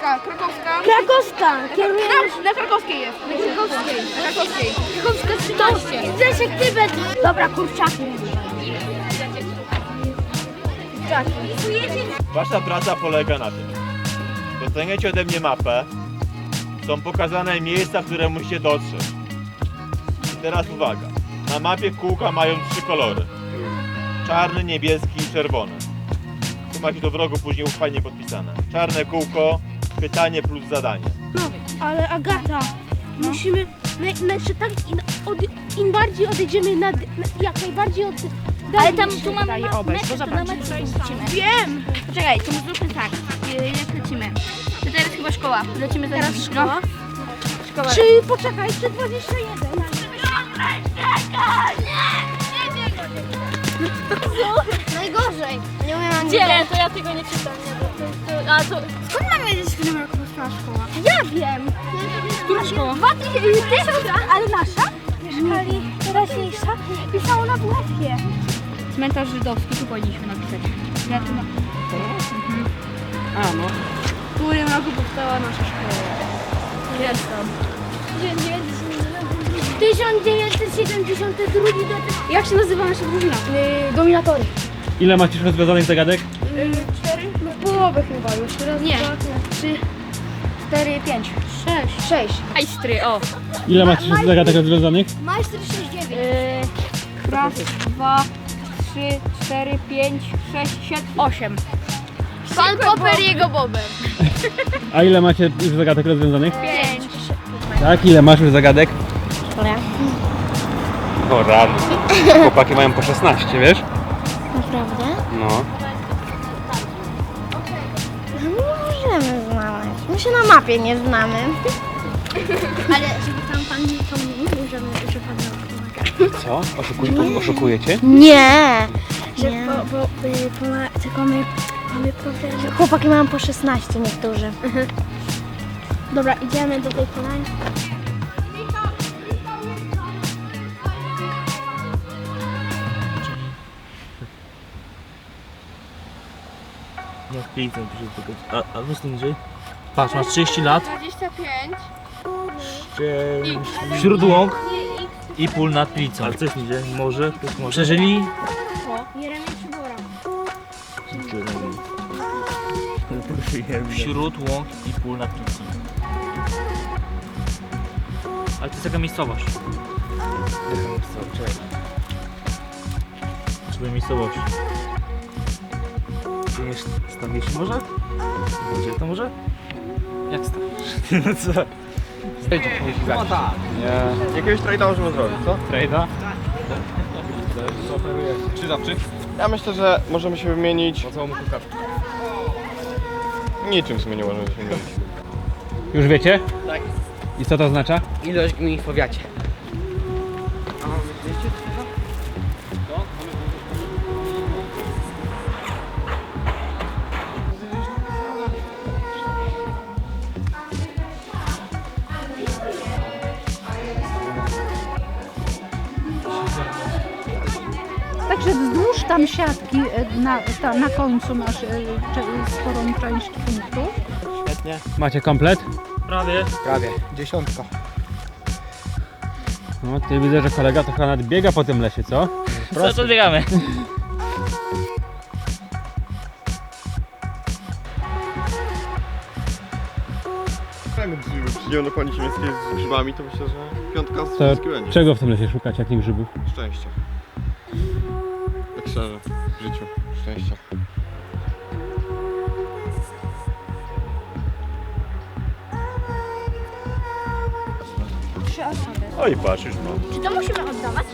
Krakowska, krakowska. Krakowska, kierujemy Na, na krakowskiej jest. Na krakowskiej. Na krakowskiej. Krakowska 13. Grzesiek Tybet. Dobra, kurczaki. Wasza praca polega na tym. Dostaniecie ode mnie mapę. Są pokazane miejsca, w które musicie dotrzeć. I teraz uwaga. Na mapie kółka mają trzy kolory. Czarny, niebieski i czerwony. Tu macie do wrogu później fajnie podpisane. Czarne kółko, pytanie plus zadanie. No, ale Agata, musimy, naj, znaczy tak, im, od, im bardziej odejdziemy, nad, na, jak najbardziej od... Ale tam tu mamy daje ma- obejść, metr, bo to na zobacz, metr tutaj lecimy. Wiem! Poczekaj, to zróbmy tak. y, Jak lecimy? To teraz chyba szkoła. Lecimy za Teraz nimi. szkoła? No. Szkoła. Czy, poczekaj, czy 21? Najgorzej. Nie umiem Gdzie? To ja tego nie czytam. Nie, to, to, to, a to... Skąd mamy powstała szkoła? Ja wiem. Która szkoła? Dwa tysiące, ale nasza? Mieszkali teraźniejsza, pisało na WF-ie. Cmentarz żydowski, tu powinniśmy napisać. Ja tu na... A no. W którym roku powstała nasza szkoła? Jest tam. 1972 do Jak się nazywa nasza drużyna? Yy, dominatory. Ile macie już rozwiązanych zagadek? cztery? No połowę chyba już. Raz, Nie. dwa, trzy, cztery, pięć. Sześć. Sześć. Ajstry, o. Ile macie już zagadek rozwiązanych? Majster 69. Yy, raz, dwa, trzy, cztery, pięć, sześć, siedem, osiem. Pan Popper jego bobem. A ile macie już zagadek rozwiązanych? Pięć. Tak, ile masz już zagadek? O rany. Chłopaki mają po 16, wiesz? Naprawdę? No. Się na mapie nie znamy. Ale żeby tam pan nie nie mówił, że, my, że pan miał Co? Oszukuj, oszukujecie? Nie! Że bo, bo, y, bo ma, tylko my mamy problem, że chłopaki mają po 16 niektórzy. Dobra, idziemy do tej polani. Nie to się tylko... A, a to niżej. Patrz, masz 30 lat, 25. wśród łąk i pól nad Plicą. Ale co jest niżej? Morze? To jest morze. Przeżyli... Jeremia Przybora. Wśród łąk i pól nad Plicą. Ale to jest taka miejscowość. Potrzebuję miejscowości. Ty nie stawisz może? Gdzie to może? Jak stawisz? No co? No tak. Nie. Jakiegoś trade'a możemy zrobić, co? Trade'a? Czy zawczy? Ja myślę, że możemy się wymienić. Po całą kartę. Niczym w sumie nie możemy się wymienić. Już wiecie? Tak. I co to oznacza? Ilość gmin w powiacie. Tam siatki e, na, ta, na końcu masz e, sporą część punktów. Świetnie. Macie komplet? Prawie. Prawie. Dziesiątka. No, ty widzę, że kolega to chyba nadbiega po tym lesie, co? Co to biegamy? Jak przyjdziemy do koni siemieckiej z grzybami, to myślę, że piątka z To będzie. czego w tym lesie szukać, jak nie grzybów? Szczęścia. Szczerze, w życiu. Szczęścia. Oj, patrz już no. Czy to musimy oddawać?